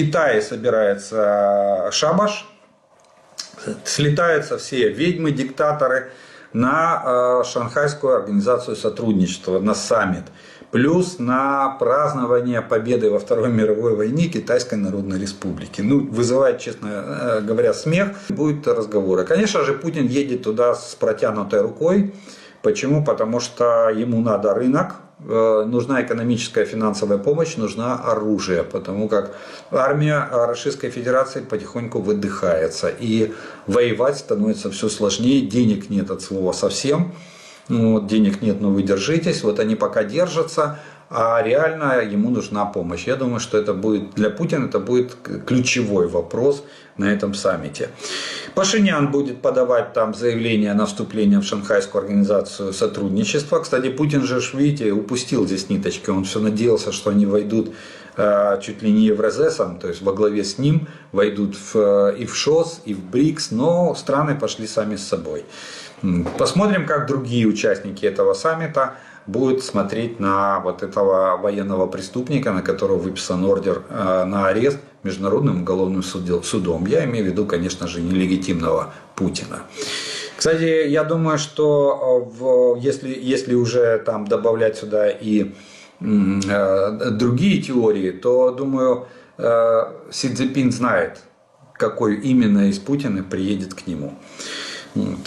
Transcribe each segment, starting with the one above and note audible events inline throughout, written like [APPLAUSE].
Китае собирается шабаш, слетаются все ведьмы, диктаторы на э, Шанхайскую организацию сотрудничества, на саммит. Плюс на празднование победы во Второй мировой войне Китайской Народной Республики. Ну, вызывает, честно э, говоря, смех. Будут разговоры. Конечно же, Путин едет туда с протянутой рукой. Почему? Потому что ему надо рынок, Э, нужна экономическая финансовая помощь, нужна оружие, потому как армия Российской Федерации потихоньку выдыхается, и воевать становится все сложнее, денег нет от слова совсем, ну, вот, денег нет, но вы держитесь, вот они пока держатся, а реально ему нужна помощь. Я думаю, что это будет для Путина это будет ключевой вопрос на этом саммите. Пашинян будет подавать там заявление на вступление в Шанхайскую организацию сотрудничества. Кстати, Путин же, видите, упустил здесь ниточки. Он все надеялся, что они войдут э, чуть ли не Евразесом, то есть во главе с ним войдут в, и в ШОС, и в БРИКС, но страны пошли сами с собой. Посмотрим, как другие участники этого саммита будет смотреть на вот этого военного преступника, на которого выписан ордер э, на арест Международным уголовным судом. Я имею в виду, конечно же, нелегитимного Путина. Кстати, я думаю, что э, в, если, если уже там добавлять сюда и э, другие теории, то, думаю, э, Си Цзиньпин знает, какой именно из Путина приедет к нему.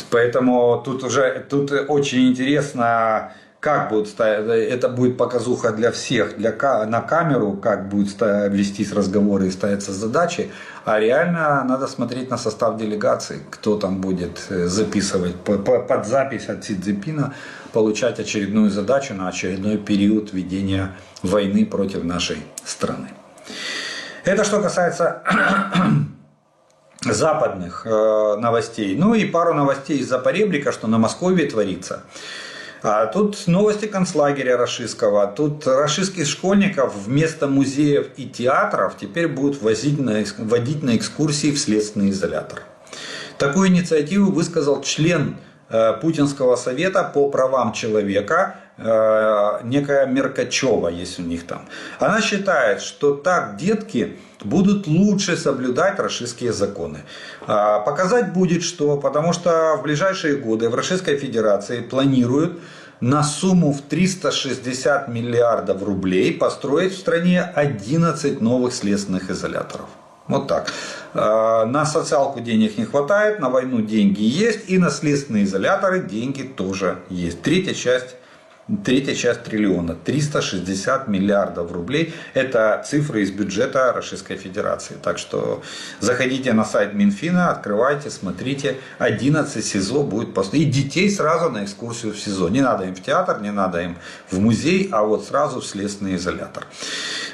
Поэтому тут уже тут очень интересно как будет ставить, это будет показуха для всех, для, на камеру, как будут вестись разговоры и ставятся задачи, а реально надо смотреть на состав делегации, кто там будет э, записывать под запись от Си Цзиньпина, получать очередную задачу на очередной период ведения войны против нашей страны. Это что касается [CLEARS THROAT] западных э, новостей. Ну и пару новостей из Запоребрика, что на Москве творится. А тут новости концлагеря Рашистского. Тут рашистских школьников вместо музеев и театров теперь будут возить на, водить на экскурсии в следственный изолятор. Такую инициативу высказал член э, Путинского совета по правам человека, э, некая Меркачева есть у них там. Она считает, что так детки будут лучше соблюдать российские законы. А, показать будет что, потому что в ближайшие годы в Российской Федерации планируют на сумму в 360 миллиардов рублей построить в стране 11 новых следственных изоляторов. Вот так. А, на социалку денег не хватает, на войну деньги есть, и на следственные изоляторы деньги тоже есть. Третья часть Третья часть триллиона, 360 миллиардов рублей. Это цифры из бюджета Российской Федерации. Так что заходите на сайт Минфина, открывайте, смотрите. 11 СИЗО будет построено. И детей сразу на экскурсию в СИЗО. Не надо им в театр, не надо им в музей, а вот сразу в следственный изолятор.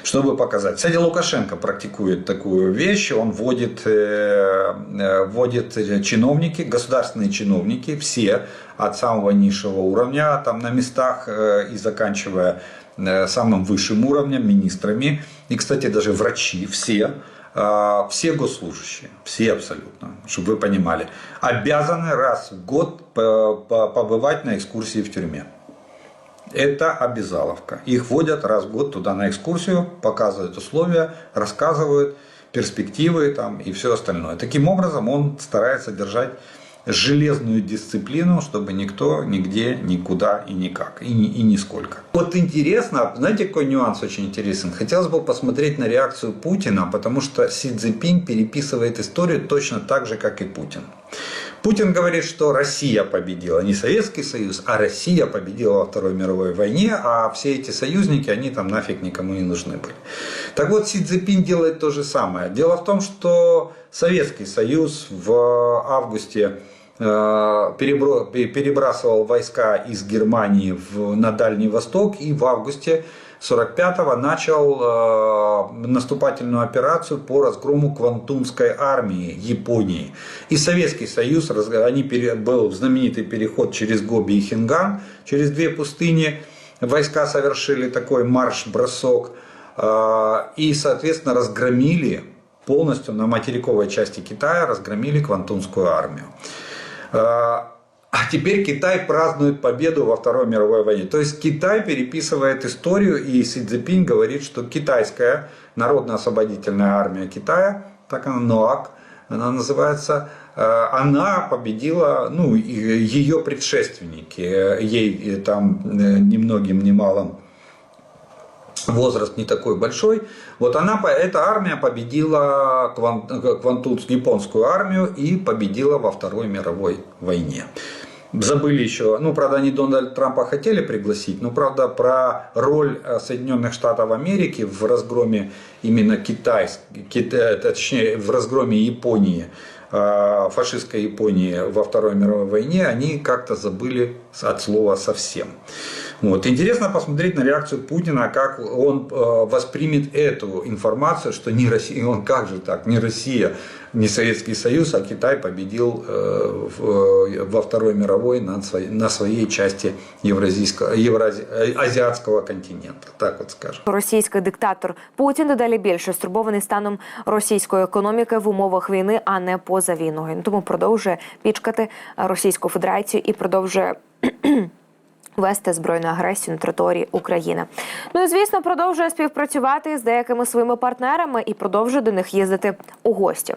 Чтобы показать. Кстати, Лукашенко практикует такую вещь. Он вводит, э, э, вводит чиновники, государственные чиновники, все от самого низшего уровня, там на местах э, и заканчивая самым высшим уровнем, министрами. И, кстати, даже врачи, все, все госслужащие, все абсолютно, чтобы вы понимали, обязаны раз в год побывать на экскурсии в тюрьме. Это обязаловка. Их водят раз в год туда на экскурсию, показывают условия, рассказывают перспективы там, и все остальное. Таким образом он старается держать железную дисциплину, чтобы никто нигде, никуда и никак, и, и нисколько. Вот интересно, знаете, какой нюанс очень интересен? Хотелось бы посмотреть на реакцию Путина, потому что Си Цзиньпин переписывает историю точно так же, как и Путин. Путин говорит, что Россия победила, не Советский Союз, а Россия победила во Второй мировой войне, а все эти союзники, они там нафиг никому не нужны были. Так вот, Си Цзиньпин делает то же самое. Дело в том, что Советский Союз в августе э, перебрасывал войска из Германии на Дальний Восток и в августе 45-го начал э, наступательную операцию по разгрому Квантунской армии Японии. И Советский Союз, они, был знаменитый переход через Гоби и Хинган, через две пустыни. Войска совершили такой марш-бросок э, и, соответственно, разгромили полностью на материковой части Китая, разгромили Квантунскую армию. А теперь Китай празднует победу во Второй мировой войне. То есть Китай переписывает историю, и Си Цзиньпинь говорит, что китайская народно-освободительная армия Китая, так она НОАК, она называется, э, она победила, ну, ее предшественники, э, ей э, там немногим, немалым возраст не такой большой. Вот она, эта армия победила кван, квантунскую японскую армию и победила во Второй мировой войне. Забыли еще, ну, правда, они Дональда Трампа хотели пригласить, но, правда, про роль э, Соединенных Штатов Америки в разгроме именно китайской, Кита- точнее, в разгроме Японии, э, фашистской Японии во Второй мировой войне, они как-то забыли от слова совсем. Вот. Интересно посмотреть на реакцию Путина, как он э, воспримет эту информацию, что не Россия, он как же так, не Россия, не Советский Союз, а Китай победил э, в- во Второй мировой на своей, на своей части евразийского, еврази- э, азиатского континента, так вот скажем. Російський диктатор Путін дедалі більше стурбований станом російської економіки в умовах війни, а не поза війною. Тому продовжує пічкати Російську Федерацію і продовжує. Вести збройну агресію на території України. Ну і звісно, продовжує співпрацювати з деякими своїми партнерами і продовжує до них їздити у гості.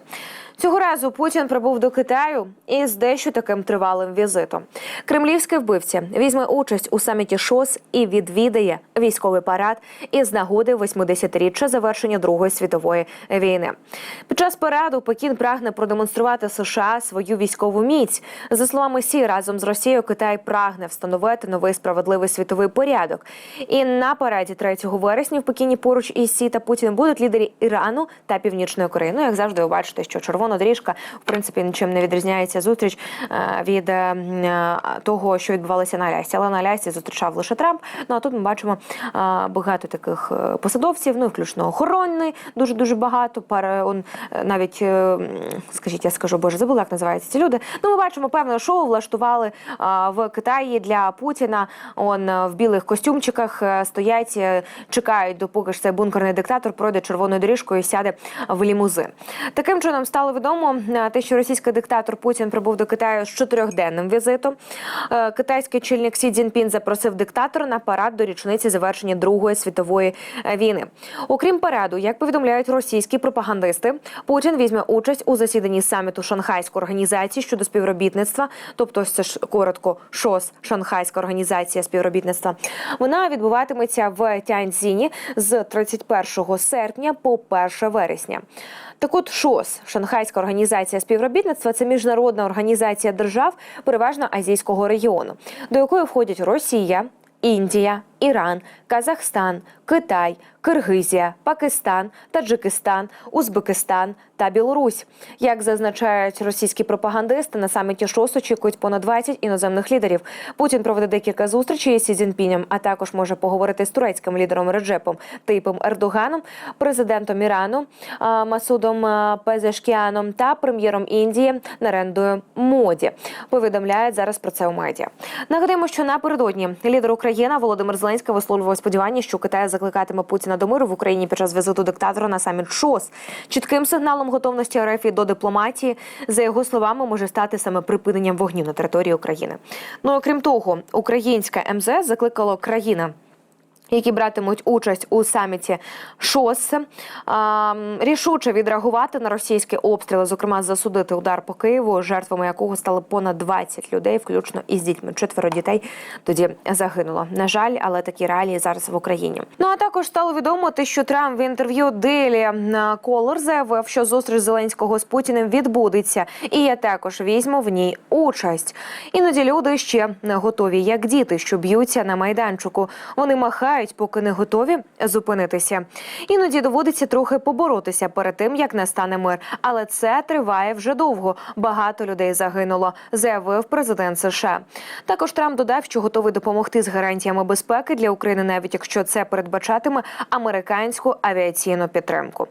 Цього разу Путін прибув до Китаю із дещо таким тривалим візитом. Кремлівський вбивця візьме участь у саміті ШОС і відвідає військовий парад із нагоди 80-річчя завершення Другої світової війни. Під час параду Пекін прагне продемонструвати США свою військову міць. За словами Сі, разом з Росією Китай прагне встановити новий справедливий світовий порядок. І на параді 3 вересня в Пекіні поруч із Сі та Путін будуть лідери Ірану та Північної Кореї. Ну, як завжди, ви бачите, що червона доріжка в принципі нічим не відрізняється зустріч е, від е, е, того, що відбувалося на Алясці. Але на Алясці зустрічав лише Трамп. Ну а тут ми бачимо багато таких посадовців, ну включно охоронний, дуже дуже багато. Пара он навіть скажіть, я скажу, боже, забула, як називаються ці люди. Ну, ми бачимо певне шоу влаштували в Китаї для Путіна. Он в білих костюмчиках стоять, чекають, допоки ж цей бункерний диктатор пройде червоною доріжкою і сяде в лімузин. Таким чином стало відомо е, те, що російський диктатор Путін прибув до Китаю з чотирьохденним візитом. Е, Китайський очільник Сі Цзіньпін запросив диктатора на парад до річниці завершення Другої світової е, війни. Окрім параду, як повідомляють російські пропагандисти, Путін візьме участь у засіданні саміту Шанхайської організації щодо співробітництва, тобто це ж коротко ШОС Шанхайська організація співробітництва. Вона відбуватиметься в Тяньцзіні з 31 серпня по 1 вересня. Так от ШОС Шанхайська організація співробітництва це міжнародна організація держав, переважно азійського регіону, до якої входять Росія, Індія, Іран, Казахстан, Китай, Киргизія, Пакистан, Таджикистан, Узбекистан та Білорусь. Як зазначають російські пропагандисти, на саміті ШОС очікують понад 20 іноземних лідерів. Путін проведе декілька зустрічей із Цзіньпінем, а також може поговорити з турецьким лідером Реджепом Тейпом Ердоганом, президентом Ірану Масудом Пезешкіаном та прем'єром Індії Нарендою Моді. Повідомляють зараз про це у медіа. Нагадаємо, що напередодні лідер України Володимир Зеленський висловлював сподівання, що Китай закликатиме Путіна до миру в Україні під час візиту диктатора на саміт ШОС. Чітким сигналом готовності РФ до дипломатії, за його словами, може стати саме припиненням вогню на території України. Ну окрім того, українська МЗС закликала країна які братимуть участь у саміті ШОС, рішуче відреагувати на російські обстріли, зокрема засудити удар по Києву, жертвами якого стали понад 20 людей, включно із дітьми. Четверо дітей тоді загинуло. На жаль, але такі реалії зараз в Україні. Ну а також стало відомо, що Трамп в інтерв'ю Делі Колор заявив, що зустріч Зеленського з Путіним відбудеться, і я також візьму в ній участь. Іноді люди ще не готові, як діти, що б'ються на майданчику. Вони махають, поки не готові зупинитися. Іноді доводиться трохи поборотися перед тим, як настане мир. Але це триває вже довго. Багато людей загинуло, заявив президент США. Також Трамп додав, що готовий допомогти з гарантіями безпеки для України, навіть якщо це передбачатиме американську авіаційну підтримку.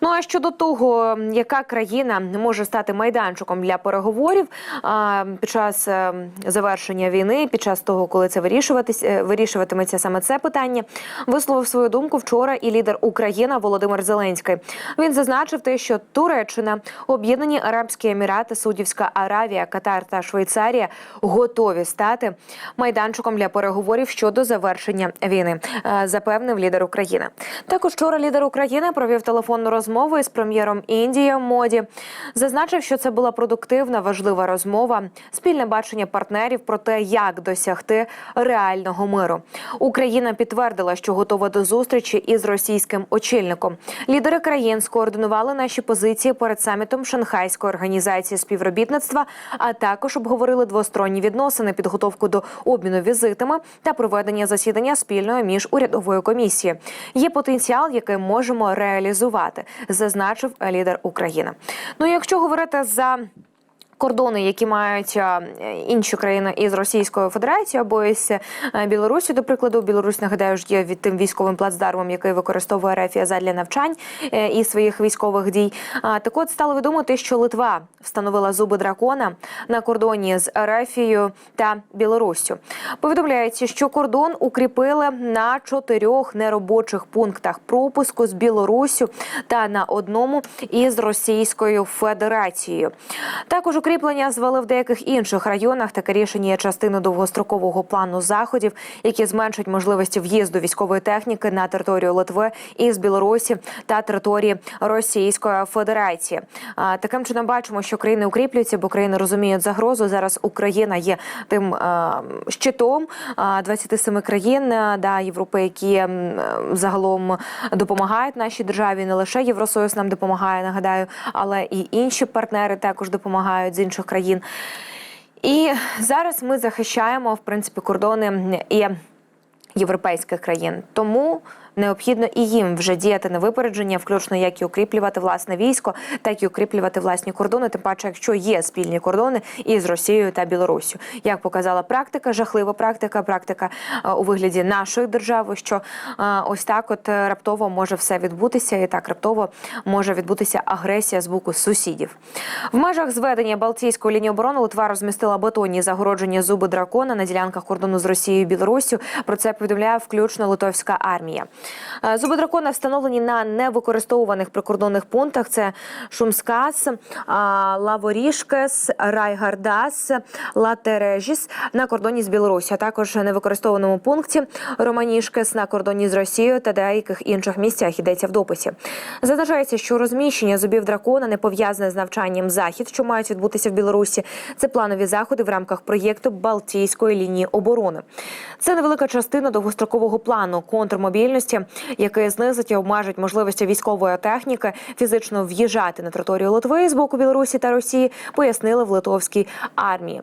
Ну а щодо того, яка країна може стати майданчиком для переговорів а, під час е, завершення війни, під час того, коли це вирішуватись, е, вирішуватиметься саме це питання. Питанні висловив свою думку вчора і лідер України Володимир Зеленський. Він зазначив те, що Туреччина, Об'єднані Арабські Емірати, Саудівська Аравія, Катар та Швейцарія готові стати майданчиком для переговорів щодо завершення війни, е, запевнив лідер України. Також вчора лідер України провів телефонну розмову із прем'єром Індії Моді. Зазначив, що це була продуктивна, важлива розмова, спільне бачення партнерів про те, як досягти реального миру. Україна підтвердила, що готова до зустрічі із російським очільником. Лідери країн скоординували наші позиції перед самітом Шанхайської організації співробітництва, а також обговорили двосторонні відносини, підготовку до обміну візитами та проведення засідання спільної міжурядової комісії. Є потенціал, який можемо реалізувати, зазначив лідер України. Ну, якщо говорити за кордони, які мають інші країни із Російською Федерацією або із е, Білорусі, до прикладу, Білорусь нагадаю ж є від тим військовим плацдармом, який використовує РФ задля навчань е, і своїх військових дій. Так от стало відомо те, що Литва встановила зуби дракона на кордоні з Ерефією та Білоруссю. Повідомляється, що кордон укріпили на чотирьох неробочих пунктах пропуску з Білоруссю та на одному із Російською Федерацією. Також укріплення звели в деяких інших районах. Таке рішення є частиною довгострокового плану заходів, які зменшать можливості в'їзду військової техніки на територію Литви із Білорусі та території Російської Федерації. Таким чином бачимо, що країни укріплюються, бо країни розуміють загрозу. Зараз Україна є тим щитом е, 27 країн да Європи, які загалом допомагають нашій державі. Не лише Євросоюз нам допомагає, нагадаю, але і інші партнери також допомагають інших країн. І зараз ми захищаємо в принципі кордони і європейських країн. Тому необхідно і їм вже діяти на випередження, включно як і укріплювати власне військо, так і укріплювати власні кордони. Тим паче, якщо є спільні кордони із Росією та Білоруссю, як показала практика, жахлива практика, практика е, у вигляді нашої держави, що е, ось так, от е, раптово може все відбутися, і так раптово може відбутися агресія з боку сусідів. В межах зведення Балтійської лінії оборони Литва розмістила бетонні загородження зуби дракона на ділянках кордону з Росією і Білоруссю. Про це повідомляє включно литовська армія. Е, Зуби дракона встановлені на невикористовуваних прикордонних пунктах. Це Шумскас, Лаворішкес, Райгардас, Латережіс на кордоні з Білорусі, а також невикористованому пункті Романішкес на кордоні з Росією та деяких інших місцях йдеться в дописі. Зазначається, що розміщення зубів дракона не пов'язане з навчанням захід, що мають відбутися в Білорусі. Це планові заходи в рамках проєкту Балтійської лінії оборони. Це невелика частина довгострокового плану контрмобільності, який знизить і обмежить можливості військової техніки фізично в'їжджати на територію Литви з боку Білорусі та Росії, пояснили в литовській армії.